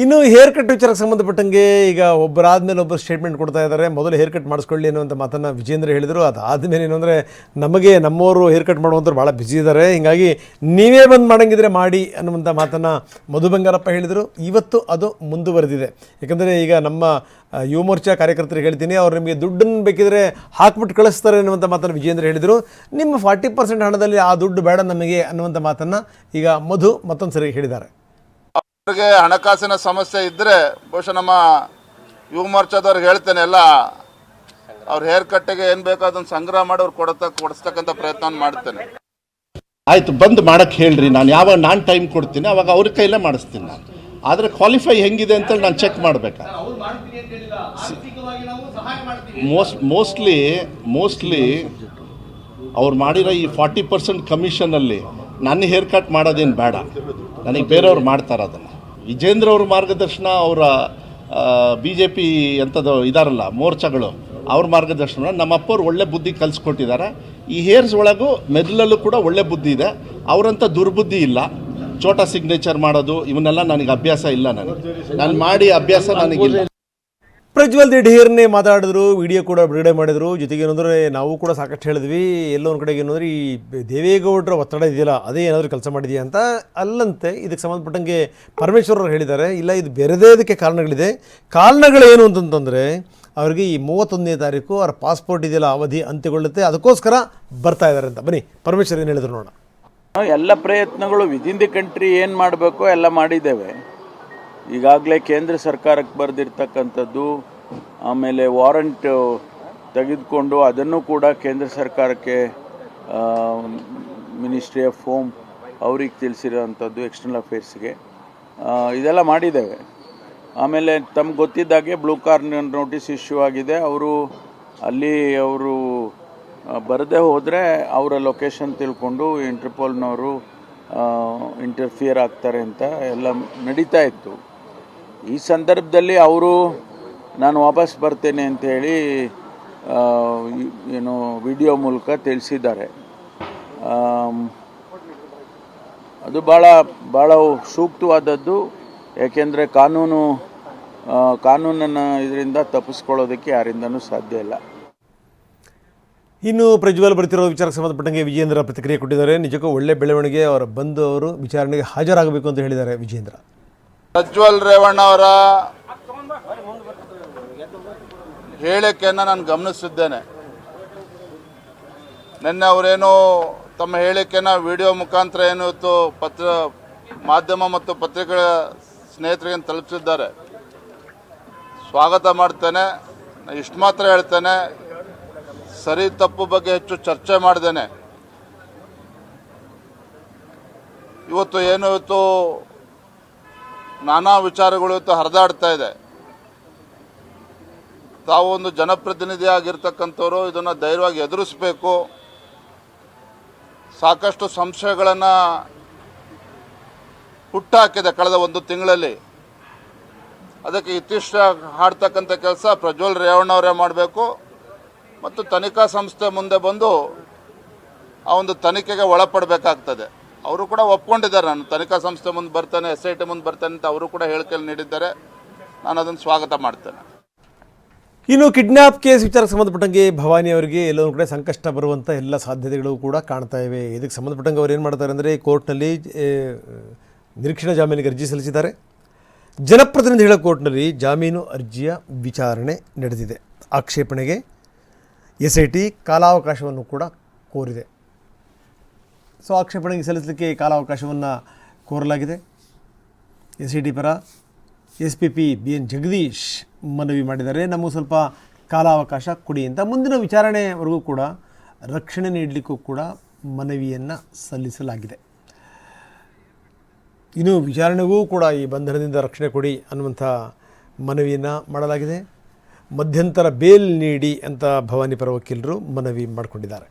ಇನ್ನು hair cut ವಿಚಾರಕ್ಕೆ ಸಂಬಂಧಪಟ್ಟಂಗೆ ಈಗ ಒಬ್ಬರಾದ್ಮೇಲೆ ಒಬ್ಬರು ಸ್ಟೇಟ್ಮೆಂಟ್ ಕೊಡ್ತಾ ಇದ್ದಾರೆ. ಮೊದಲು ಹೇರ್ ಕಟ್ ಮಾಡಿಸ್ಕೊಳ್ಳಿ ಅನ್ನುವಂಥ ಮಾತನ್ನು ವಿಜೇಂದ್ರ ಹೇಳಿದರು. ಅದಾದಮೇಲೆ ಏನು ಅಂದರೆ ನಮಗೆ ನಮ್ಮವರು ಹೇರ್ ಕಟ್ ಮಾಡುವಂಥವ್ರು ಭಾಳ ಬ್ಯುಸಿ ಇದ್ದಾರೆ. ಹೀಗಾಗಿ ನೀವೇ ಬಂದು ಮಾಡಂಗಿದ್ರೆ ಮಾಡಿ ಅನ್ನುವಂಥ ಮಾತನ್ನು ಮಧು ಬಂಗಾರಪ್ಪ ಹೇಳಿದರು. ಇವತ್ತು ಅದು ಮುಂದುವರೆದಿದೆ. ಯಾಕಂದರೆ ಈಗ ನಮ್ಮ ಯುವ ಮೋರ್ಚಾ ಕಾರ್ಯಕರ್ತರಿಗೆ ಹೇಳ್ತೀನಿ, ಅವ್ರು ನಿಮಗೆ ದುಡ್ಡನ್ನು ಬೇಕಿದ್ರೆ ಹಾಕ್ಬಿಟ್ಟು ಕಳಿಸ್ತಾರೆ ಅನ್ನುವಂಥ ಮಾತನ್ನು ವಿಜೇಂದ್ರ ಹೇಳಿದರು. ನಿಮ್ಮ ಫಾರ್ಟಿ ಪರ್ಸೆಂಟ್ ಹಣದಲ್ಲಿ ಆ ದುಡ್ಡು ಬೇಡ ನಮಗೆ ಅನ್ನುವಂಥ ಮಾತನ್ನು ಈಗ ಮಧು ಮತ್ತೊಂದು ಸರಿ ಹೇಳಿದ್ದಾರೆ. ಅವ್ರಿಗೆ ಹಣಕಾಸಿನ ಸಮಸ್ಯೆ ಇದ್ದರೆ ಬಹುಶಃ ನಮ್ಮ ಯುವ ಮೋರ್ಚಾದವ್ರಿಗೆ ಹೇಳ್ತೇನೆ ಎಲ್ಲ ಅವ್ರ ಹೇರ್ ಕಟ್ಟಿಗೆ ಏನು ಬೇಕೋ ಅದನ್ನು ಸಂಗ್ರಹ ಮಾಡಿ ಅವ್ರು ಕೊಡತ ಕೊಡಿಸ್ತಕ್ಕಂಥ ಪ್ರಯತ್ನ ಮಾಡ್ತೇನೆ. ಆಯ್ತು ಬಂದು ಮಾಡಕ್ಕೆ ಹೇಳ್ರಿ. ನಾನು ಯಾವಾಗ ನಾನು ಟೈಮ್ ಕೊಡ್ತೀನಿ ಅವಾಗ ಅವ್ರ ಕೈಲೇ ಮಾಡಿಸ್ತೀನಿ ನಾನು. ಆದರೆ ಕ್ವಾಲಿಫೈ ಹೆಂಗಿದೆ ಅಂತೇಳಿ ನಾನು ಚೆಕ್ ಮಾಡಬೇಕಾ. ಮೋಸ್ಟ್ ಮೋಸ್ಟ್ಲಿ ಮೋಸ್ಟ್ಲಿ ಅವ್ರು ಮಾಡಿರೋ ಈ ಫಾರ್ಟಿ ಪರ್ಸೆಂಟ್ ಕಮಿಷನಲ್ಲಿ ನನ್ನ ಹೇರ್ ಕಟ್ ಮಾಡೋದೇನು ಬೇಡ. ನನಗೆ ಬೇರೆಯವ್ರು ಮಾಡ್ತಾರೆ ಅದನ್ನು. ವಿಜೇಂದ್ರ ಅವ್ರ ಮಾರ್ಗದರ್ಶನ, ಅವರ ಬಿ ಜೆ ಪಿ ಎಂಥದ್ದು ಇದಾರಲ್ಲ, ಮೋರ್ಚಾಗಳು, ಅವ್ರ ಮಾರ್ಗದರ್ಶನ ನಮ್ಮ ಅಪ್ಪವ್ರು ಒಳ್ಳೆ ಬುದ್ಧಿ ಕಲಿಸ್ಕೊಟ್ಟಿದ್ದಾರೆ. ಈ ಹೇರ್ಸ್ ಒಳಗೂ ಮೆದುಳಲ್ಲೂ ಕೂಡ ಒಳ್ಳೆ ಬುದ್ಧಿ ಇದೆ. ಅವರಂಥ ದುರ್ಬುದ್ಧಿ ಇಲ್ಲ. ಚೋಟ ಸಿಗ್ನೇಚರ್ ಮಾಡೋದು, ಇವನ್ನೆಲ್ಲ ನನಗೆ ಅಭ್ಯಾಸ ಇಲ್ಲ ನನಗೆ. ನಾನು ಮಾಡಿ ಅಭ್ಯಾಸ ನನಗಿಲ್ಲ. ಪ್ರಜ್ವಲ್ ದಿಢೀರ್ನೆ ಮಾತಾಡಿದ್ರು, ವಿಡಿಯೋ ಕೂಡ ಬಿಡುಗಡೆ ಮಾಡಿದರು. ಜೊತೆಗೆ ಏನಂದರೆ, ನಾವು ಕೂಡ ಸಾಕಷ್ಟು ಹೇಳಿದ್ವಿ. ಎಲ್ಲೋ ಒಂದು ಕಡೆಗೆ ಏನಂದ್ರೆ, ಈ ದೇವೇಗೌಡರ ಒತ್ತಡ ಇದೆಯಲ್ಲ, ಅದೇ ಏನಾದರೂ ಕೆಲಸ ಮಾಡಿದೆಯಾ ಅಂತ ಅಲ್ಲಂತೆ. ಇದಕ್ಕೆ ಸಂಬಂಧಪಟ್ಟಂಗೆ ಪರಮೇಶ್ವರರು ಹೇಳಿದ್ದಾರೆ. ಇಲ್ಲ, ಇದು ಬೇರೆದೇ ಇದಕ್ಕೆ ಕಾರಣಗಳಿದೆ. ಕಾರಣಗಳೇನು ಅಂತಂತಂದರೆ, ಅವರಿಗೆ ಈ ಮೂವತ್ತೊಂದನೇ ತಾರೀಕು ಅವರ ಪಾಸ್ಪೋರ್ಟ್ ಇದೆಯಲ್ಲ, ಅವಧಿ ಅಂತ್ಯಗೊಳ್ಳುತ್ತೆ. ಅದಕ್ಕೋಸ್ಕರ ಬರ್ತಾ ಇದ್ದಾರೆ ಅಂತ. ಬನ್ನಿ, ಪರಮೇಶ್ವರ್ ಏನು ಹೇಳಿದ್ರು ನೋಡೋಣ. ಎಲ್ಲ ಪ್ರಯತ್ನಗಳು ವಿದಿನ್ ದಿ ಕಂಟ್ರಿ ಏನು ಮಾಡಬೇಕು ಎಲ್ಲ ಮಾಡಿದ್ದೇವೆ. ಈಗಾಗಲೇ ಕೇಂದ್ರ ಸರ್ಕಾರಕ್ಕೆ ಬರೆದಿರ್ತಕ್ಕಂಥದ್ದು, ಆಮೇಲೆ ವಾರಂಟ್ ತೆಗೆದುಕೊಂಡು ಅದನ್ನು ಕೂಡ ಕೇಂದ್ರ ಸರ್ಕಾರಕ್ಕೆ ಮಿನಿಸ್ಟ್ರಿ ಆಫ್ ಹೋಮ್ ಅವ್ರಿಗೆ ತಿಳಿಸಿರೋವಂಥದ್ದು ಎಕ್ಸ್ಟರ್ನಲ್ ಅಫೇರ್ಸ್ಗೆ ಇದೆಲ್ಲ ಮಾಡಿದ್ದೇವೆ. ಆಮೇಲೆ ತಮ್ಗೆ ಗೊತ್ತಿದ್ದಾಗೆ ಬ್ಲೂ ಕಾರ್ನ್ ನೋಟಿಸ್ ಇಶ್ಯೂ ಆಗಿದೆ. ಅವರು ಅಲ್ಲಿ ಅವರು ಬರದೇ ಹೋದರೆ ಅವರ ಲೊಕೇಶನ್ ತಿಳ್ಕೊಂಡು ಇಂಟರ್ಪೋಲ್ನವರು ಇಂಟರ್ಫಿಯರ್ ಆಗ್ತಾರೆ ಅಂತ ಎಲ್ಲ ನಡೀತಾ ಇತ್ತು. ಈ ಸಂದರ್ಭದಲ್ಲಿ ಅವರು, ನಾನು ವಾಪಸ್ ಬರ್ತೇನೆ ಅಂತ ಏನು, ವಿಡಿಯೋ ಮೂಲಕ ತಿಳಿಸಿದ್ದಾರೆ. ಅದು ಭಾಳ ಭಾಳ ಸೂಕ್ತವಾದದ್ದು ಏಕೆಂದರೆ ಕಾನೂನು ಕಾನೂನನ್ನು ಇದರಿಂದ ತಪ್ಪಿಸ್ಕೊಳ್ಳೋದಕ್ಕೆ ಯಾರಿಂದನೂ ಸಾಧ್ಯ ಇಲ್ಲ. ಇನ್ನು ಪ್ರಜ್ವಲ್ ಬರ್ತಿರೋ ವಿಚಾರಕ್ಕೆ ಸಂಬಂಧಪಟ್ಟಂಗೆ ವಿಜೇಂದ್ರ ಪ್ರತಿಕ್ರಿಯೆ ಕೊಟ್ಟಿದ್ದಾರೆ. ನಿಜಕ್ಕೂ ಒಳ್ಳೆ ಬೆಳವಣಿಗೆ, ಅವರ ಬಂದು ಅವರು ವಿಚಾರಣೆಗೆ ಹಾಜರಾಗಬೇಕು ಅಂತ ಹೇಳಿದ್ದಾರೆ ವಿಜೇಂದ್ರ. ಪ್ರಜ್ವಲ್ ರೇವಣ್ಣ ಅವರ ಹೇಳಿಕೆಯನ್ನು ನಾನು ಗಮನಿಸಿದ್ದೇನೆ. ನಿನ್ನೆ ಅವರೇನು ತಮ್ಮ ಹೇಳಿಕೆನ ವಿಡಿಯೋ ಮುಖಾಂತರ ಏನು ಇವತ್ತು ಪತ್ರ, ಮಾಧ್ಯಮ ಮತ್ತು ಪತ್ರಿಕೆಗಳ ಸ್ನೇಹಿತರಿಗೆ ತಲುಪಿಸಿದ್ದಾರೆ. ಸ್ವಾಗತ ಮಾಡ್ತೇನೆ. ಇಷ್ಟು ಮಾತ್ರ ಹೇಳ್ತೇನೆ. ಸರಿ ತಪ್ಪು ಬಗ್ಗೆ ಹೆಚ್ಚು ಚರ್ಚೆ ಮಾಡಿದ್ದೇನೆ ಇವತ್ತು ಏನು ಇವತ್ತು ನಾನಾ ವಿಚಾರಗಳು ಇವತ್ತು ಹರಿದಾಡ್ತಾ ಇದೆ. ತಾವು ಒಂದು ಜನಪ್ರತಿನಿಧಿ ಆಗಿರ್ತಕ್ಕಂಥವ್ರು ಇದನ್ನು ಧೈರ್ಯವಾಗಿ ಎದುರಿಸಬೇಕು. ಸಾಕಷ್ಟು ಸಂಶಯಗಳನ್ನು ಹುಟ್ಟಾಕಿದೆ ಕಳೆದ ಒಂದು ತಿಂಗಳಲ್ಲಿ. ಅದಕ್ಕೆ ಇತಿಷ್ಟ ಹಾಡ್ತಕ್ಕಂಥ ಕೆಲಸ ಪ್ರಜ್ವಲ್ ರೇವಣ್ಣವರೇ ಮಾಡಬೇಕು. ಮತ್ತು ತನಿಖಾ ಸಂಸ್ಥೆ ಮುಂದೆ ಬಂದು ಆ ಒಂದು ತನಿಖೆಗೆ ಒಳಪಡಬೇಕಾಗ್ತದೆ. ಅವರು ಕೂಡ ಒಪ್ಕೊಂಡಿದ್ದಾರೆ. ನಾನು ತನಿಖಾ ಸಂಸ್ಥೆ ಮುಂದೆ ಬರ್ತಾನೆ ಎಸ್ ಐ ಟಿ ಮುಂದೆ ಬರ್ತಾನೆ ಅಂತ ಅವರು ಕೂಡ ಹೇಳಿಕೆಯಲ್ಲಿ ನೀಡಿದ್ದಾರೆ. ನಾನು ಅದನ್ನು ಸ್ವಾಗತ ಮಾಡ್ತೇನೆ. ಇನ್ನು ಕಿಡ್ನಾಪ್ ಕೇಸ್ ವಿಚಾರಕ್ಕೆ ಸಂಬಂಧಪಟ್ಟಂಗೆ ಭವಾನಿ ಅವರಿಗೆ ಎಲ್ಲೋ ಒಂದು ಕಡೆ ಸಂಕಷ್ಟ ಬರುವಂಥ ಎಲ್ಲ ಸಾಧ್ಯತೆಗಳು ಕೂಡ ಕಾಣ್ತಾ ಇವೆ. ಇದಕ್ಕೆ ಸಂಬಂಧಪಟ್ಟಂಗೆ ಅವ್ರು ಏನು ಮಾಡ್ತಾರೆ ಅಂದರೆ ಕೋರ್ಟ್ನಲ್ಲಿ ನಿರೀಕ್ಷಣಾ ಜಾಮೀನಿಗೆ ಅರ್ಜಿ ಸಲ್ಲಿಸಿದ್ದಾರೆ. ಜನಪ್ರತಿನಿಧಿ ಹೇಳೋ ಕೋರ್ಟ್ನಲ್ಲಿ ಜಾಮೀನು ಅರ್ಜಿಯ ವಿಚಾರಣೆ ನಡೆದಿದೆ. ಆಕ್ಷೇಪಣೆಗೆ ಎಸ್ ಐ ಟಿ ಕಾಲಾವಕಾಶವನ್ನು ಕೂಡ ಕೋರಿದೆ. ಸೊ ಆಕ್ಷೇಪಣೆಗೆ ಸಲ್ಲಿಸಲಿಕ್ಕೆ ಕಾಲಾವಕಾಶವನ್ನು ಕೋರಲಾಗಿದೆ. ಎಸ್ ಇ ಡಿ ಪರ S P P B N Jagadish ಮನವಿ ಮಾಡಿದ್ದಾರೆ. ನಮಗೂ ಸ್ವಲ್ಪ ಕಾಲಾವಕಾಶ ಕೊಡಿ ಅಂತ. ಮುಂದಿನ ವಿಚಾರಣೆವರೆಗೂ ಕೂಡ ರಕ್ಷಣೆ ನೀಡಲಿಕ್ಕೂ ಕೂಡ ಮನವಿಯನ್ನು ಸಲ್ಲಿಸಲಾಗಿದೆ. ಇನ್ನು ವಿಚಾರಣೆಗೂ ಕೂಡ ಈ ಬಂಧನದಿಂದ ರಕ್ಷಣೆ ಕೊಡಿ ಅನ್ನುವಂಥ ಮನವಿಯನ್ನು ಮಾಡಲಾಗಿದೆ. ಮಧ್ಯಂತರ ಬೇಲ್ ನೀಡಿ ಅಂತ ಭವಾನಿ ಪರ ವಕೀಲರು ಮನವಿ ಮಾಡಿಕೊಂಡಿದ್ದಾರೆ.